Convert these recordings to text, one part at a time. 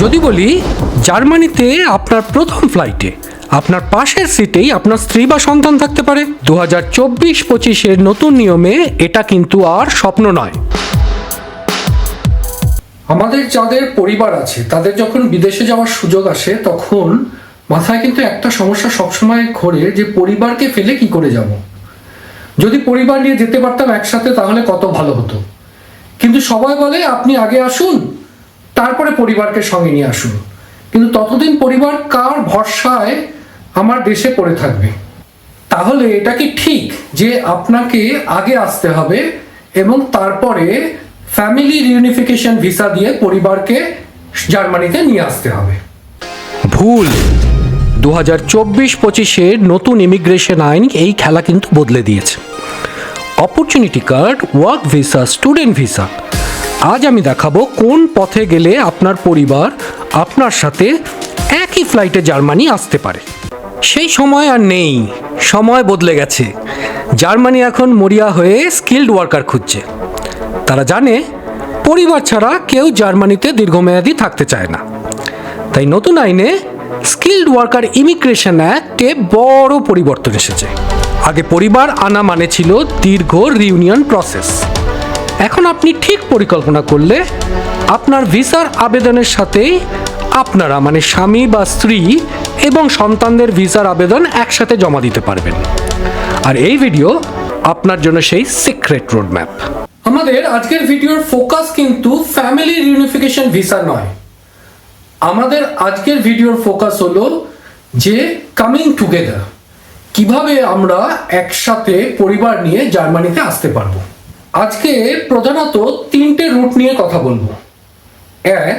যদি বলি, জার্মানিতে আপনার প্রথম ফ্লাইটে আপনার পাশের সিটেই আপনার স্ত্রী বা সন্তান থাকতে পারে। দু হাজার চব্বিশ পঁচিশের নতুন নিয়মে এটা কিন্তু আর স্বপ্ন নয়। আমাদের যাদের পরিবার আছে, তাদের যখন বিদেশে যাওয়ার সুযোগ আসে, তখন মাথায় কিন্তু একটা সমস্যা সবসময় ঘোরে যে পরিবারকে ফেলে কি করে যাব। যদি পরিবার নিয়ে যেতে পারতাম একসাথে, তাহলে কত ভালো হতো। কিন্তু সবাই বলে, আপনি আগে আসুন তারপরে পরিবারকে সঙ্গে নিয়ে আসুন। কিন্তু ততদিন পরিবার কার ভরসায় আমার দেশে পড়ে থাকবে? তাহলে এটা কি ঠিক যে আপনাকে আগে আসতে হবে এবং তারপরে ফ্যামিলি রিউনিফিকেশন ভিসা দিয়ে পরিবারকে জার্মানিতে নিয়ে আসতে হবে? ভুল। দু হাজার চব্বিশ পঁচিশের নতুন ইমিগ্রেশন আইন এই খেলা কিন্তু বদলে দিয়েছে। Opportunity card work visa student visa আজ আমি দেখাবো কোন পথে গেলে আপনার পরিবার আপনার সাথে একই ফ্লাইটে জার্মানি আসতে পারে। সেই সময় আর নেই, সময় বদলে গেছে। জার্মানি এখন মরিয়া হয়ে স্কিল্ড ওয়ার্কার খুঁজছে। তারা জানে, পরিবার ছাড়া কেউ জার্মানিতে দীর্ঘমেয়াদী থাকতে চায় না। তাই নতুন আইনে স্কিল্ড ওয়ার্কার ইমিগ্রেশন অ্যাক্টে বড় পরিবর্তন এসেছে। আগে পরিবার আনা মানে ছিল দীর্ঘ রিউনিয়ন প্রসেস এখন আপনি ঠিক পরিকল্পনা করলে আপনার ভিসার আবেদনের সাথেই আপনারা মানে স্বামী বা স্ত্রী এবং সন্তানদের ভিসার আবেদন একসাথে জমা দিতে পারবেন। আর এই ভিডিও আপনার জন্য সেই সিক্রেট রোডম্যাপ। আমাদের আজকের ভিডিওর ফোকাস কিন্তু ফ্যামিলি রিউনিফিকেশন ভিসা নয়। আমাদের আজকের ভিডিওর ফোকাস হলো যে কামিং টুগেদার, কীভাবে আমরা একসাথে পরিবার নিয়ে জার্মানিতে আসতে পারব। আজকে প্রধানত তিনটে রুট নিয়ে কথা বলব। এক,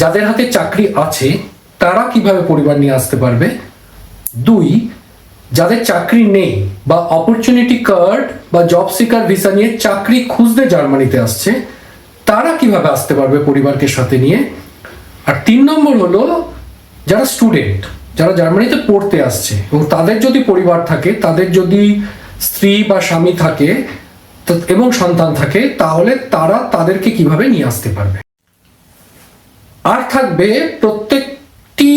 যাদের হাতে চাকরি আছে, তারা কীভাবে পরিবার নিয়ে আসতে পারবে? দুই, যাদের চাকরি নেই বা অপরচুনিটি কার্ড বা জব সিকার ভিসা নিয়ে চাকরি খুঁজতে জার্মানিতে আসছে, তারা কীভাবে আসতে পারবে পরিবারকে সাথে নিয়ে? আর তিন নম্বর হলো, যারা স্টুডেন্ট যারা জার্মানিতে পড়তে আসছে এবং তাদের যদি পরিবার থাকে, তাদের যদি স্ত্রী বা স্বামী থাকে এবং সন্তান থাকে, তাহলে তারা তাদেরকে কীভাবে নিয়ে আসতে পারবে? আর থাকবে প্রত্যেকটি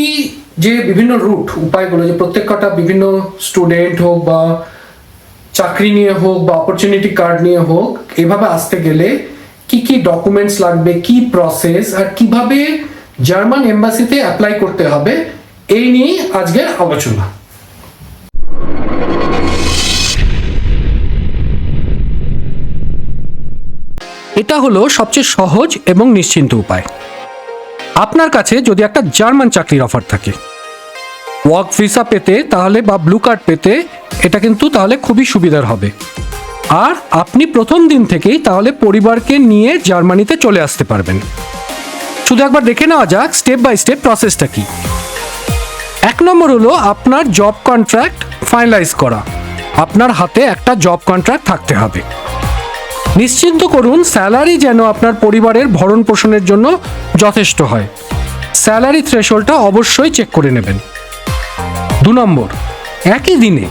যে বিভিন্ন রুট উপায়গুলো, যে প্রত্যেক কটা বিভিন্ন স্টুডেন্ট হোক বা চাকরি নিয়ে হোক বা অপরচুনিটি কার্ড নিয়ে হোক, এভাবে আসতে গেলে কি কি ডকুমেন্টস লাগবে, কি প্রসেস আর কীভাবে জার্মান এম্বাসিতে অ্যাপ্লাই করতে হবে, এই নিয়ে আজকের আলোচনা। এটা হলো সবচেয়ে সহজ এবং নিশ্চিন্ত উপায়। আপনার কাছে যদি একটা জার্মান চাকরির অফার থাকে, ওয়ার্ক ভিসা পেতে তাহলে বা ব্লু কার্ড পেতে এটা কিন্তু তাহলে খুবই সুবিধার হবে। আর আপনি প্রথম দিন থেকেই তাহলে পরিবারকে নিয়ে জার্মানিতে চলে আসতে পারবেন। শুধু একবার দেখে নেওয়া যাক, স্টেপ বাই স্টেপ প্রসেসটা কি। এক নম্বর হলো আপনার জব কন্ট্রাক্ট ফাইনালাইজ করা। আপনার হাতে একটা জব কন্ট্রাক্ট থাকতে হবে। নিশ্চিন্ত করুন স্যালারি যেন আপনার পরিবারের ভরণ পোষণের জন্য যথেষ্ট হয়। স্যালারি থ্রেশোল্ডটা অবশ্যই চেক করে নেবেন। দু নম্বর, একই দিনে,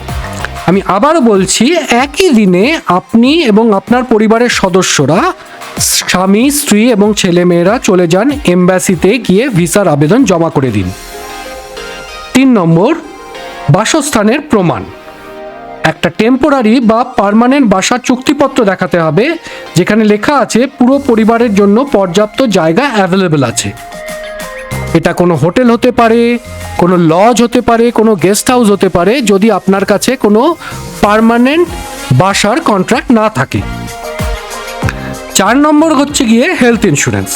আমি আবারও বলছি, একই দিনে আপনি এবং আপনার পরিবারের সদস্যরা স্বামী, স্ত্রী এবং ছেলেমেয়েরা চলে যান এম্বাসিতে গিয়ে ভিসার আবেদন জমা করে দিন। তিন নম্বর, বাসস্থানের প্রমাণ। একটা টেম্পোরারি বা পার্মানেন্ট বাসার চুক্তিপত্র দেখাতে হবে, যেখানে লেখা আছে পুরো পরিবারের জন্য পর্যাপ্ত জায়গা অ্যাভেলেবেল আছে। এটা কোনো হোটেল হতে পারে, কোনো লজ হতে পারে, কোনো গেস্ট হাউস হতে পারে, যদি আপনার কাছে কোনো পার্মানেন্ট বাসার কন্ট্রাক্ট না থাকে। চার নম্বর হচ্ছে গিয়ে হেলথ ইন্স্যুরেন্স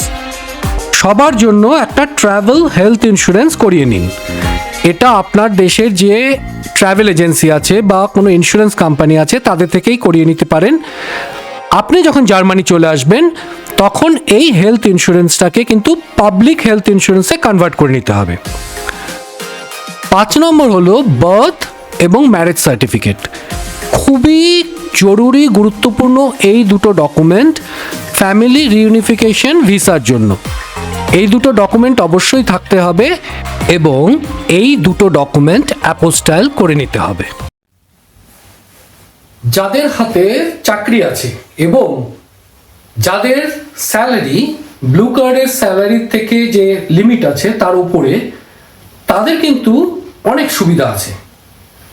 সবার জন্য একটা ট্রাভেল হেলথ ইন্স্যুরেন্স করিয়ে নিন। এটা আপনার দেশের যে ট্রাভেল এজেন্সি আছে বা কোনো ইন্স্যুরেন্স কোম্পানি আছে, তাদের থেকেই করিয়ে নিতে পারেন। আপনি যখন জার্মানি চলে আসবেন, তখন এই হেলথ ইন্স্যুরেন্সটাকে কিন্তু পাবলিক হেলথ ইন্স্যুরেন্সে কনভার্ট করে নিতে হবে। পাঁচ নম্বর হলো বার্থ এবং ম্যারেজ সার্টিফিকেট খুবই জরুরি, গুরুত্বপূর্ণ এই দুটো ডকুমেন্ট ফ্যামিলি রিউনিফিকেশন ভিসার জন্য। এই দুটো ডকুমেন্ট অবশ্যই থাকতে হবে। এবং এই দুটো ডকুমেন্ট অ্যাপোস্টাইল করে নিতে হবে। যাদের হাতে চাকরি আছে এবং যাদের স্যালারি ব্লু কার্ডের স্যালারির থেকে যে লিমিট আছে তার উপরে, তাদের কিন্তু অনেক সুবিধা আছে।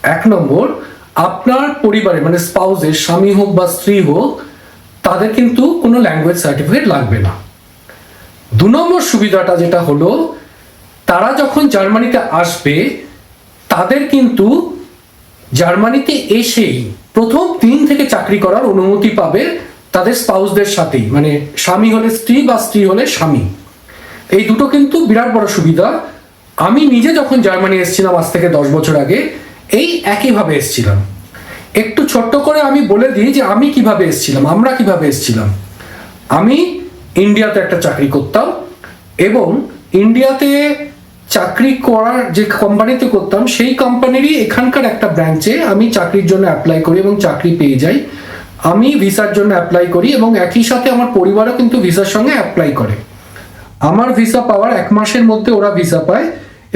এক নম্বর, আপনার পরিবারে মানে স্পাউসের স্বামী হোক বা স্ত্রী হোক, তাদের কিন্তু কোনো ল্যাঙ্গুয়েজ সার্টিফিকেট লাগবে না। দু নম্বর সুবিধাটা যেটা হলো তারা যখন জার্মানিতে আসবে, তাদের কিন্তু জার্মানিতে এসেই প্রথম দিন থেকে চাকরি করার অনুমতি পাবে তাদের স্পাউসদের সাথেই। মানে স্বামী হলে স্ত্রী বা স্ত্রী হলে স্বামী। এই দুটো কিন্তু বিরাট বড় সুবিধা। আমি নিজে যখন জার্মানি এসেছিলাম আজ থেকে দশ বছর আগে, এই একইভাবে এসেছিলাম। একটু ছোট্ট করে আমি বলে দিই যে আমি কীভাবে এসেছিলাম, আমরা কীভাবে এসেছিলাম। আমি ইন্ডিয়াতে একটা চাকরি করতাম এবং ইন্ডিয়াতে চাকরি করার যে কোম্পানিতে করতাম, সেই কোম্পানিরই এখানকার একটা ব্রাঞ্চে আমি চাকরির জন্য অ্যাপ্লাই করি এবং চাকরি পেয়ে যাই। আমি ভিসার জন্য অ্যাপ্লাই করি এবং একই সাথে আমার পরিবারও কিন্তু ভিসার সঙ্গে অ্যাপ্লাই করে। আমার ভিসা পাওয়ার এক মাসের মধ্যে ওরা ভিসা পায়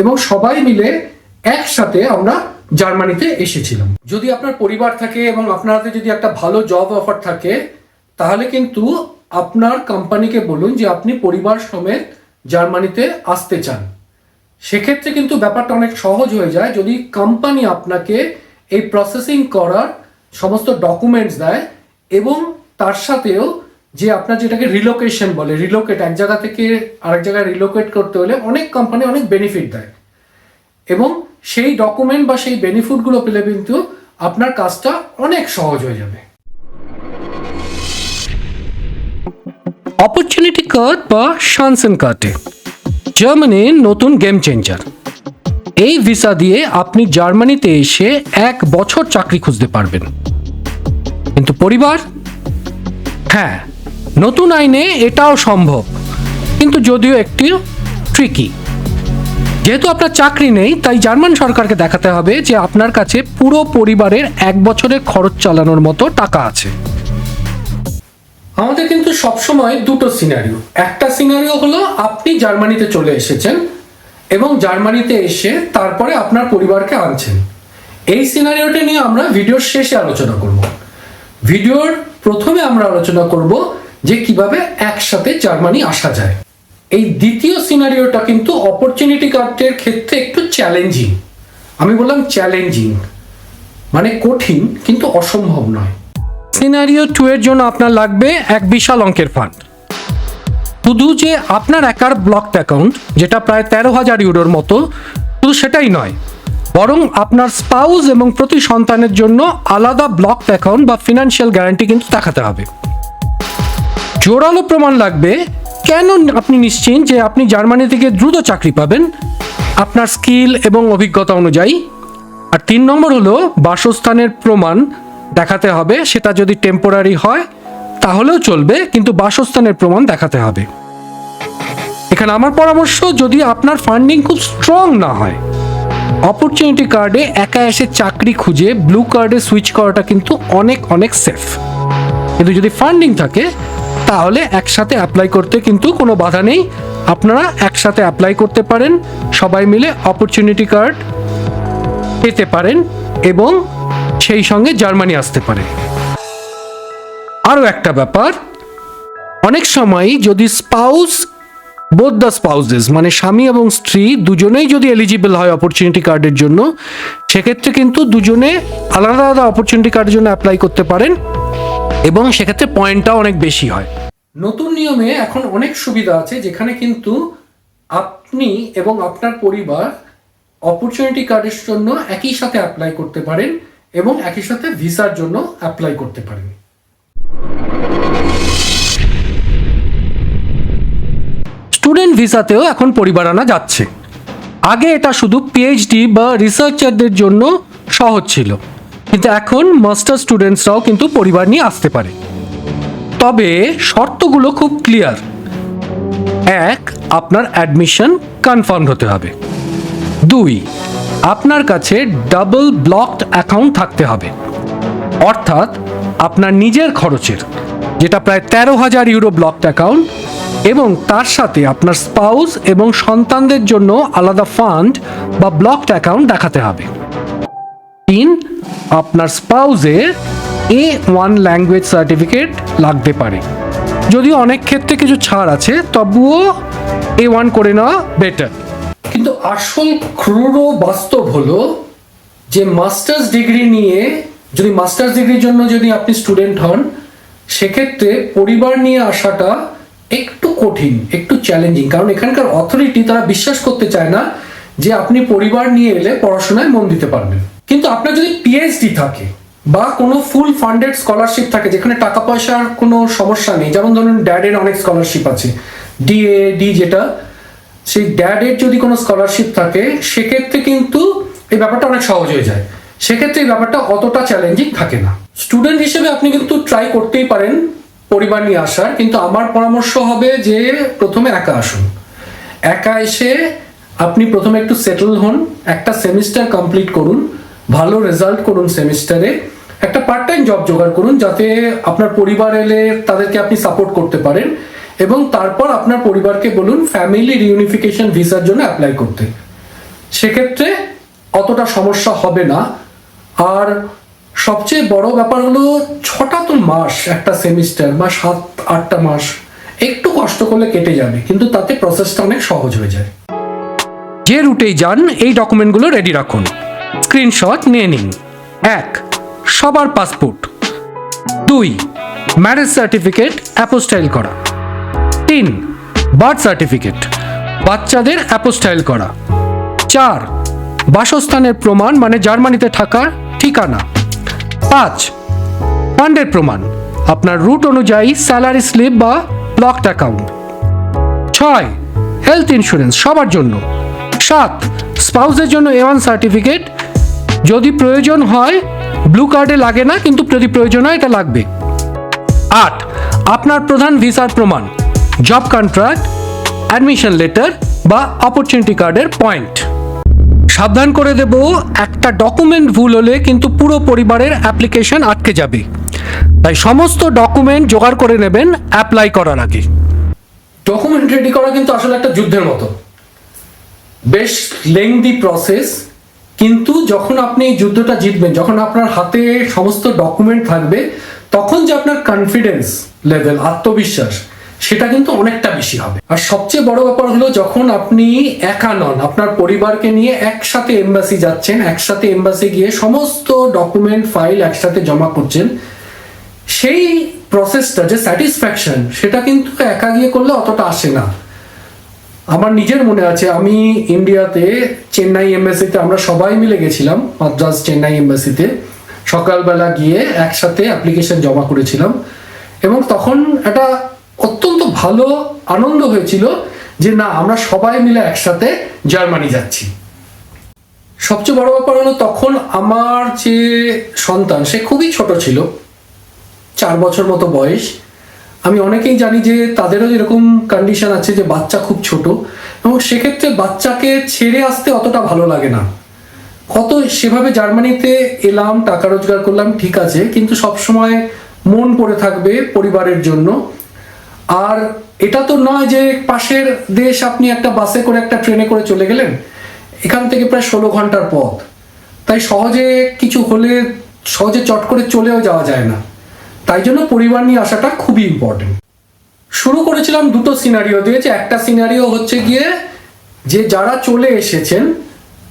এবং সবাই মিলে একসাথে আমরা জার্মানিতে এসেছিলাম। যদি আপনার পরিবার থাকে এবং আপনার হাতে যদি একটা ভালো জব অফার থাকে, তাহলে কিন্তু আপনার কোম্পানিকে বলুন যে আপনি পরিবার সমেত জার্মানিতে আসতে চান। সেক্ষেত্রে কিন্তু ব্যাপারটা অনেক সহজ হয়ে যায় যদি কোম্পানি আপনাকে এই প্রসেসিং করার সমস্ত ডকুমেন্টস দেয় এবং তার সাথেও যে আপনার যেটাকে রিলোকেশন বলে রিলোকেট এক জায়গা থেকে আরেক জায়গায় রিলোকেট করতে হলে অনেক কোম্পানি অনেক বেনিফিট দেয়। এবং সেই ডকুমেন্ট বা সেই বেনিফিটগুলো পেলে কিন্তু আপনার কাজটা অনেক সহজ হয়ে যাবে। অপরচুনিটি কার্ড বা শানসেন কার্ডে জার্মানির নতুন গেম চেঞ্জার এই ভিসা দিয়ে আপনি জার্মানিতে এসে এক বছর চাকরি খুঁজতে পারবেন। কিন্তু পরিবার? হ্যাঁ নতুন আইনে এটাও সম্ভব, কিন্তু যদিও একটি ট্রিকি যেহেতু আপনার চাকরি নেই, তাই জার্মান সরকারকে দেখাতে হবে যে আপনার কাছে পুরো পরিবারের এক বছরের খরচ চালানোর মতো টাকা আছে। আমাদের কিন্তু সবসময় দুটো সিনারিও একটা সিনারিও হলো, আপনি জার্মানিতে চলে এসেছেন এবং জার্মানিতে এসে তারপরে আপনার পরিবারকে আনছেন। এই সিনারিওটা নিয়ে আমরা ভিডিওর শেষে আলোচনা করব। ভিডিওর প্রথমে আমরা আলোচনা করব যে কীভাবে একসাথে জার্মানি আসা যায়। এই দ্বিতীয় সিনারিওটা কিন্তু অপরচুনিটি কার্ডের ক্ষেত্রে একটু চ্যালেঞ্জিং আমি বললাম চ্যালেঞ্জিং মানে কঠিন, কিন্তু অসম্ভব নয়। সিনারিও টু এর জন্য আপনার লাগবে এক বিশাল অঙ্কের ফান্ড শুধু যে আপনার একার ব্লকড অ্যাকাউন্ট যেটা প্রায় তেরো হাজার ইউরোর মতো, শুধু সেটাই নয়, বরং আপনার স্পাউস এবং প্রতি সন্তানের জন্য আলাদা ব্লকড অ্যাকাউন্ট বা ফিনান্সিয়াল গ্যারান্টি কিন্তু দেখাতে হবে। জোরালো প্রমাণ লাগবে, কেন আপনি নিশ্চিত যে আপনি জার্মানি থেকে দ্রুত চাকরি পাবেন? আপনার স্কিল এবং অভিজ্ঞতা অনুযায়ী। আর তিন নম্বর হলো বাসস্থানের প্রমাণ দেখাতে হবে, সেটা যদি টেম্পোরারি হয়, তাহলেও চলবে, কিন্তু বাসস্থানের প্রমাণ দেখাতে হবে। এখানে আমার পরামর্শ, যদি আপনার ফান্ডিং খুব স্ট্রং না হয় অপরচুনিটি কার্ডে একা এসে চাকরি খুঁজে ব্লু কার্ডে সুইচ করাটা কিন্তু অনেক অনেক সেফ কিন্তু যদি ফান্ডিং থাকে, তাহলে একসাথে অ্যাপ্লাই করতে কিন্তু কোনো বাধা নেই। আপনারা একসাথে অ্যাপ্লাই করতে পারেন, সবাই মিলে অপরচুনিটি কার্ড পেতে পারেন এবং সেই সঙ্গে জার্মানি আসতে পারে। আরও একটা ব্যাপার, অনেক সময় যদি স্পাউস বোথ দ্য স্পাউজেস মানে স্বামী এবং স্ত্রী দুজনেই যদি এলিজিবল হয় অপরচুনিটি কার্ডের জন্য, সেক্ষেত্রে কিন্তু দুজনে আলাদা আলাদা অপরচুনিটি কার্ডের জন্য অ্যাপ্লাই করতে পারেন এবং সেক্ষেত্রে পয়েন্টটাও অনেক বেশি হয়। নতুন নিয়মে এখন অনেক সুবিধা আছে যেখানে কিন্তু আপনি এবং আপনার পরিবার অপরচুনিটি কার্ডের জন্য একই সাথে অ্যাপ্লাই করতে পারেন। এবং একই সাথে ভিসার জন্য অ্যাপ্লাই করতে পারেন। স্টুডেন্ট ভিসাতেও এখন পরিবার আনা যাচ্ছে। আগে এটা শুধু পিএইচডি বা রিসার্চারদের জন্য সহজ ছিল। কিন্তু এখন মাস্টার স্টুডেন্টসরাও কিন্তু পরিবার নিয়ে আসতে পারে। তবে শর্তগুলো খুব ক্লিয়ার এক, আপনার অ্যাডমিশন কনফার্ম হতে হবে। দুই আপনার কাছে ডাবল ব্লকড অ্যাকাউন্ট থাকতে হবে। অর্থাৎ আপনার নিজের খরচের, যেটা প্রায় তেরো হাজার ইউরো ব্লকড অ্যাকাউন্ট এবং তার সাথে আপনার স্পাউস এবং সন্তানদের জন্য আলাদা ফান্ড বা ব্লকড অ্যাকাউন্ট দেখাতে হবে। তিন, আপনার স্পাউসের এ ওয়ান ল্যাঙ্গুয়েজ সার্টিফিকেট লাগতে পারে। যদিও অনেক ক্ষেত্রে কিছু ছাড় আছে, তবুও এ ওয়ান করে নেওয়া বেটার কিন্তু আসল ক্রুর বাস্তব হলো যে মাস্টার্স ডিগ্রি নিয়ে, যদি মাস্টার্স ডিগ্রির জন্য যদি আপনি স্টুডেন্ট হন, সেক্ষেত্রে পরিবার নিয়ে আসাটা একটু কঠিন, একটু চ্যালেঞ্জিং। কারণ এখানকার অথরিটি তারা বিশ্বাস করতে চায় না যে আপনি পরিবার নিয়ে এলে পড়াশোনায় মন দিতে পারবেন। কিন্তু আপনার যদি পিএইচডি থাকে বা কোনো ফুল ফান্ডেড স্কলারশিপ থাকে, যেখানে টাকা পয়সার কোনো সমস্যা নেই, যেমন ধরুন ড্যাডের অনেক স্কলারশিপ আছে ডিএ ডি যেটা সেই ড্যাডের যদি কোনো স্কলারশিপ থাকে, সেক্ষেত্রে কিন্তু এই ব্যাপারটা অনেক সহজ হয়ে যায়। সেক্ষেত্রে এই ব্যাপারটা অতটা চ্যালেঞ্জিং থাকে না। স্টুডেন্ট হিসেবে আপনি কিন্তু ট্রাই করতেই পারেন পরিবার নিয়ে আসার, কিন্তু আমার পরামর্শ হবে যে প্রথমে একা আসুন। একা এসে আপনি প্রথমে একটু সেটেল হন, একটা সেমিস্টার কমপ্লিট করুন, ভালো রেজাল্ট করুন সেমিস্টারে একটা পার্ট টাইম জব জোগাড় করুন, যাতে আপনার পরিবার এলে তাদেরকে আপনি সাপোর্ট করতে পারেন। এবং তারপর আপনার পরিবারকে বলুন ফ্যামিলি রিউনিফিকেশন ভিসার জন্য অ্যাপ্লাই করতে। সেক্ষেত্রে অতটা সমস্যা হবে না। আর সবচেয়ে বড় ব্যাপার হলো ছটা তো মাস, একটা সেমিস্টার বা সাত, আটটা মাস, একটু কষ্ট করলে কেটে যাবে, কিন্তু তাতে প্রসেসটা অনেক সহজ হয়ে যায়। যে রুটেই যান, এই ডকুমেন্টগুলো রেডি রাখুন। স্ক্রিনশট নিয়ে নিন। এক, সবার পাসপোর্ট দুই ম্যারেজ সার্টিফিকেট অ্যাপোস্টাইল করা। তিন, বার্থ সার্টিফিকেট, বাচ্চাদের অ্যাপোস্টাইল করা। চার, বাসস্থানের প্রমাণ মানে জার্মানিতে থাকার ঠিকানা। পাঁচ ফান্ডের প্রমাণ, আপনার রুট অনুযায়ী স্যালারি স্লিপ বা ব্লকড অ্যাকাউন্ট। ছয়, হেলথ ইন্স্যুরেন্স, সবার জন্য। সাত, স্পাউসের জন্য এ ওয়ান সার্টিফিকেট, যদি প্রয়োজন হয়, ব্লু কার্ডে লাগে না, কিন্তু যদি প্রয়োজন হয়, এটা লাগবে। আট, আপনার প্রধান ভিসার প্রমাণ জব কন্ট্রাক্ট অ্যাডমিশন লেটার বা অপরচুনিটি কার্ডের পয়েন্ট সাবধান করে দেব, একটা ডকুমেন্ট ভুল হলে কিন্তু পুরো পরিবারের অ্যাপ্লিকেশন আটকে যাবে। তাই সমস্ত ডকুমেন্ট জোগাড় করে নেবেন অ্যাপ্লাই করার আগে। ডকুমেন্ট রেডি করা কিন্তু আসলে একটা যুদ্ধের মতো। বেশ লেংদি প্রসেস কিন্তু যখন আপনি এই যুদ্ধটা জিতবেন, যখন আপনার হাতে সমস্ত ডকুমেন্ট থাকবে, তখন যে আপনার কনফিডেন্স লেভেল আত্মবিশ্বাস সেটা কিন্তু অনেকটা বেশি হবে। আর সবচেয়ে বড় ব্যাপার হলো যখন আপনি একা নন, আপনার পরিবারকে নিয়ে একসাথে এমবাসি যাচ্ছেন, একসাথে এমবাসি গিয়ে সমস্ত ডকুমেন্ট ফাইল একসাথে জমা করছেন, সেই প্রসেসটা যে স্যাটিসফ্যাকশন সেটা কিন্তু একা গিয়ে করলে অতটা আসে না। আমার নিজের মনে আছে, আমি ইন্ডিয়াতে চেন্নাই এমবাসিতে আমরা সবাই মিলে গেছিলাম, মাদ্রাজ চেন্নাই এমবাসিতে সকালবেলা গিয়ে একসাথে অ্যাপ্লিকেশন জমা করেছিলাম। এবং তখন একটা অত্যন্ত ভালো আনন্দ হয়েছিল যে না, আমরা সবাই মিলে একসাথে জার্মানি যাচ্ছি। সবচেয়ে বড় ব্যাপার হলো তখন আমার যে সন্তান, সে খুবই ছোট ছিল, চার বছর মতো বয়স। আমি অনেকেই জানি যে তাদেরও যেরকম কন্ডিশন আছে যে বাচ্চা খুব ছোট, এবং সেক্ষেত্রে বাচ্চাকে ছেড়ে আসতে অতটা ভালো লাগে না। কত সেভাবে জার্মানিতে এলাম, টাকা রোজগার করলাম, ঠিক আছে, কিন্তু সবসময় মন পড়ে থাকবে পরিবারের জন্য। আর এটা তো নয় যে পাশের দেশ আপনি একটা বাসে করে একটা ট্রেনে করে চলে গেলেন, এখান থেকে প্রায় ষোলো ঘণ্টার পথ। তাই সহজে কিছু হলে সহজে চট করে চলেও যাওয়া যায় না। তাই জন্য পরিবার নিয়ে আসাটা খুবই ইম্পর্টেন্ট শুরু করেছিলাম দুটো সিনারিও দিয়ে, যে একটা সিনারিও হচ্ছে গিয়ে যে যারা চলে এসেছেন,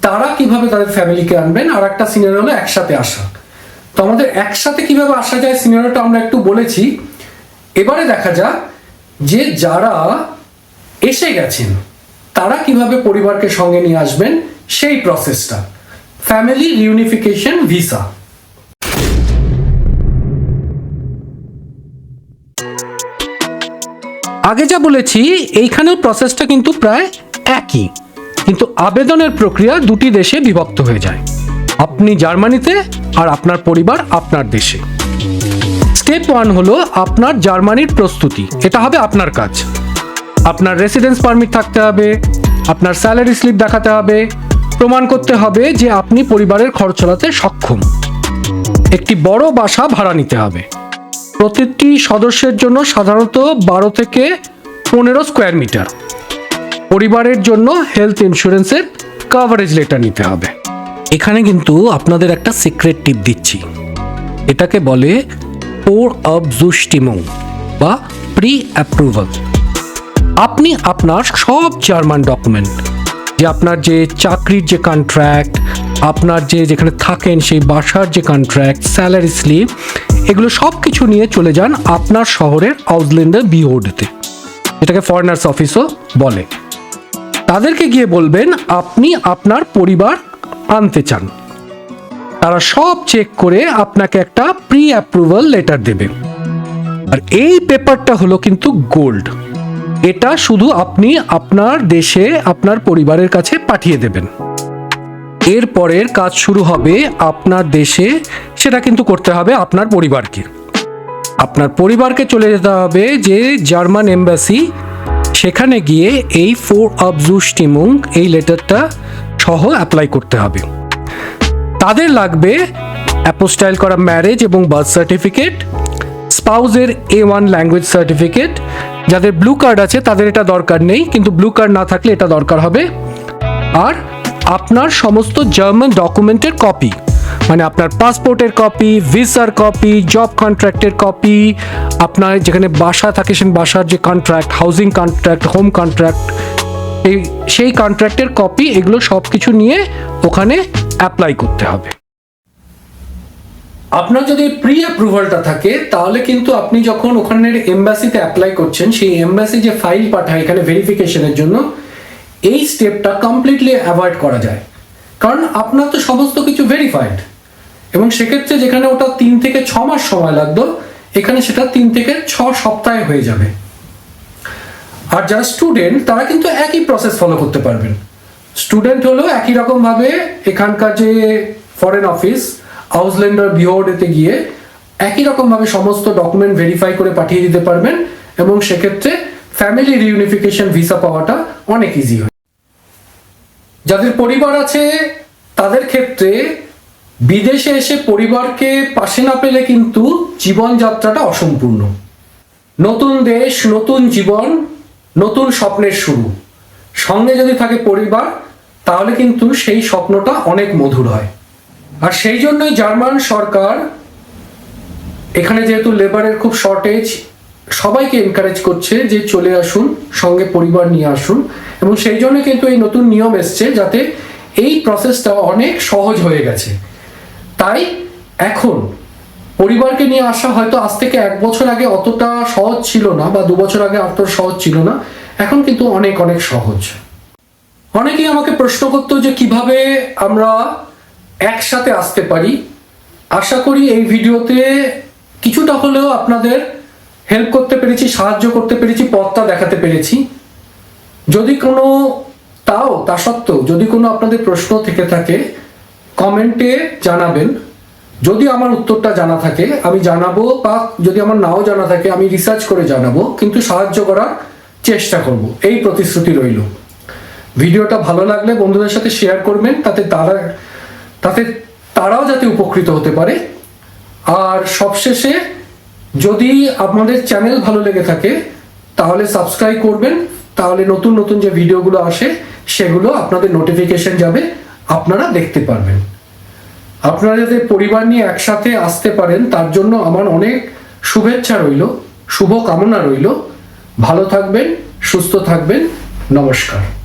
তারা কীভাবে তাদের ফ্যামিলিকে আনবেন, আর একটা সিনারিও হলো একসাথে আসা। তো আমাদের একসাথে কীভাবে আসা যায় সিনারিওটা আমরা একটু বলেছি। এবারে দেখা যাক যে যারা এসে গেছেন, তারা কীভাবে পরিবারকে সঙ্গে নিয়ে আসবেন সেই প্রসেসটা ফ্যামিলি রিউনিফিকেশন ভিসা আগে যা বলেছি এইখানেও প্রসেসটা কিন্তু প্রায় একই। কিন্তু আবেদনের প্রক্রিয়া দুটি দেশে বিভক্ত হয়ে যায়। আপনি জার্মানিতে আর আপনার পরিবার আপনার দেশে। স্টেপ ওয়ান হলো আপনার জার্মানির প্রস্তুতি। এটা হবে আপনার কাজ। আপনার রেসিডেন্স পারমিট থাকতে হবে, আপনার স্যালারি স্লিপ দেখাতে হবে, প্রমাণ করতে হবে যে আপনি পরিবারের খরচ চালাতে সক্ষম। একটি বড় বাসা ভাড়া নিতে হবে। প্রতিটি সদস্যের জন্য সাধারণত বারো থেকে পনেরো স্কোয়ার মিটার পরিবারের জন্য হেলথ ইন্স্যুরেন্সের কভারেজ লেটার নিতে হবে। এখানে কিন্তু আপনাদের একটা সিক্রেট টিপ দিচ্ছি। এটাকে বলে পোর অব জুস্টিমং বা প্রি অ্যাপ্রুভাল আপনি আপনার সব জার্মান ডকুমেন্ট যে আপনার যে চাকরির যে কন্ট্রাক্ট আপনার যে যেখানে থাকেন সেই বাসার যে কন্ট্রাক্ট স্যালারি স্লিপ এগুলো সব কিছু নিয়ে চলে যান আপনার শহরের আউসল্যান্ডের বিওডতে যেটাকে ফরেনার্স অফিসও বলে। তাদেরকে গিয়ে বলবেন, আপনি আপনার পরিবার আনতে চান। তারা সব চেক করে আপনাকে একটা প্রি অ্যাপ্রুভাল লেটার দেবে। আর এই পেপারটা হলো কিন্তু গোল্ড এটা শুধু আপনি আপনার দেশে, আপনার পরিবারের কাছে পাঠিয়ে দেবেন। এর পরের কাজ শুরু হবে আপনার দেশে, সেটা কিন্তু করতে হবে আপনার পরিবারকে। আপনার পরিবারকে চলে যেতে হবে যে জার্মান এম্বাসি, সেখানে গিয়ে এই ফোর অবজু স্টিমুং এই লেটারটা সহ অ্যাপ্লাই করতে হবে। তাদের লাগবে অ্যাপোস্টাইল করা ম্যারেজ এবং বার্থ সার্টিফিকেট স্পাউজের এ ওয়ান ল্যাঙ্গুয়েজ সার্টিফিকেট যাদের ব্লু কার্ড আছে তাদের এটা দরকার নেই, কিন্তু ব্লু কার্ড না থাকলে এটা দরকার হবে। আর আপনার সমস্ত জার্মান ডকুমেন্টের কপি মানে আপনার পাসপোর্টের কপি ভিসার কপি জব কন্ট্রাক্টের কপি আপনার যেখানে বাসা থাকে সেই বাসার যে contract housing contract home contract এই সেই কন্ট্রাক্টের কপি এগুলো সব কিছু নিয়ে ওখানে অ্যাপ্লাই করতে হবে। আপনার যদি প্রি অ্যাপ্রুভালটা থাকে, তাহলে কিন্তু আপনি যখন ওখানের এমবাসিতে অ্যাপ্লাই করছেন, সেই এমবাসি যে ফাইল পাঠায় এখানে ভেরিফিকেশনের জন্য, এই স্টেপটা কমপ্লিটলি অ্যাভয়েড করা যায়। কারণ আপনার তো সমস্ত কিছু ভেরিফাইড এবং সেক্ষেত্রে যেখানে ওটা তিন থেকে ছ মাস সময় লাগতো, এখানে সেটা তিন থেকে ছ সপ্তাহে হয়ে যাবে। আর যারা স্টুডেন্ট তারা কিন্তু একই প্রসেস ফলো করতে পারবেন। স্টুডেন্ট হলেও একই রকমভাবে এখানকার যে ফরেন অফিস আউসল্যান্ডার বিওর্ডেতে গিয়ে একই রকমভাবে সমস্ত ডকুমেন্ট ভেরিফাই করে পাঠিয়ে দিতে পারবেন এবং সেক্ষেত্রে ফ্যামিলি রিউনিফিকেশন ভিসা পাওয়াটা অনেক ইজি হয়। যাদের পরিবার আছে, তাদের ক্ষেত্রে বিদেশে এসে পরিবারকে পাশে না পেলে কিন্তু জীবনযাত্রাটা অসম্পূর্ণ। নতুন দেশ, নতুন জীবন নতুন স্বপ্নের শুরু। সঙ্গে যদি থাকে পরিবার, তাহলে কিন্তু সেই স্বপ্নটা অনেক মধুর হয়। আর সেই জন্যই জার্মান সরকার, এখানে যেহেতু লেবারের খুব শর্টেজ সবাইকে এনকারেজ করছে যে চলে আসুন, সঙ্গে পরিবার নিয়ে আসুন। এবং সেই জন্য কিন্তু এই নতুন নিয়ম এসছে যাতে এই প্রসেসটা অনেক সহজ হয়ে গেছে। তাই এখন পরিবারকে নিয়ে আসা হয়তো আজ থেকে এক বছর আগে অতটা সহজ ছিল না, বা দু বছর আগে অত সহজ ছিল না। এখন কিন্তু অনেক অনেক সহজ। অনেকেই আমাকে প্রশ্ন করতো যে কীভাবে আমরা একসাথে আসতে পারি। আশা করি এই ভিডিওতে কিছুটা হলেও আপনাদের হেল্প করতে পেরেছি, সাহায্য করতে পেরেছি, পথটা দেখাতে পেরেছি। যদি কোনো তাও, তা সত্ত্বেও, যদি কোনো আপনাদের প্রশ্ন থেকে থাকে, কমেন্টে জানাবেন। যদি আমার উত্তরটা জানা থাকে, আমি জানাব বা যদি আমার নাও জানা থাকে, আমি রিসার্চ করে জানাব, কিন্তু সাহায্য করার চেষ্টা করব। এই প্রতিশ্রুতি রইল। ভিডিওটা ভালো লাগলে বন্ধুদের সাথে শেয়ার করবেন, তাতে তারা, তাতে তারাও যাতে উপকৃত হতে পারে। আর সবশেষে, যদি আপনাদের চ্যানেল ভালো লেগে থাকে, তাহলে সাবস্ক্রাইব করবেন, তাহলে নতুন নতুন যে ভিডিওগুলো আসে, সেগুলো আপনাদের নোটিফিকেশন যাবে, আপনারা দেখতে পারবেন। আপনারা যাতে পরিবার নিয়ে একসাথে আসতে পারেন, তার জন্য আমার অনেক শুভেচ্ছা রইল শুভ কামনা রইল। ভালো থাকবেন, সুস্থ থাকবেন। নমস্কার।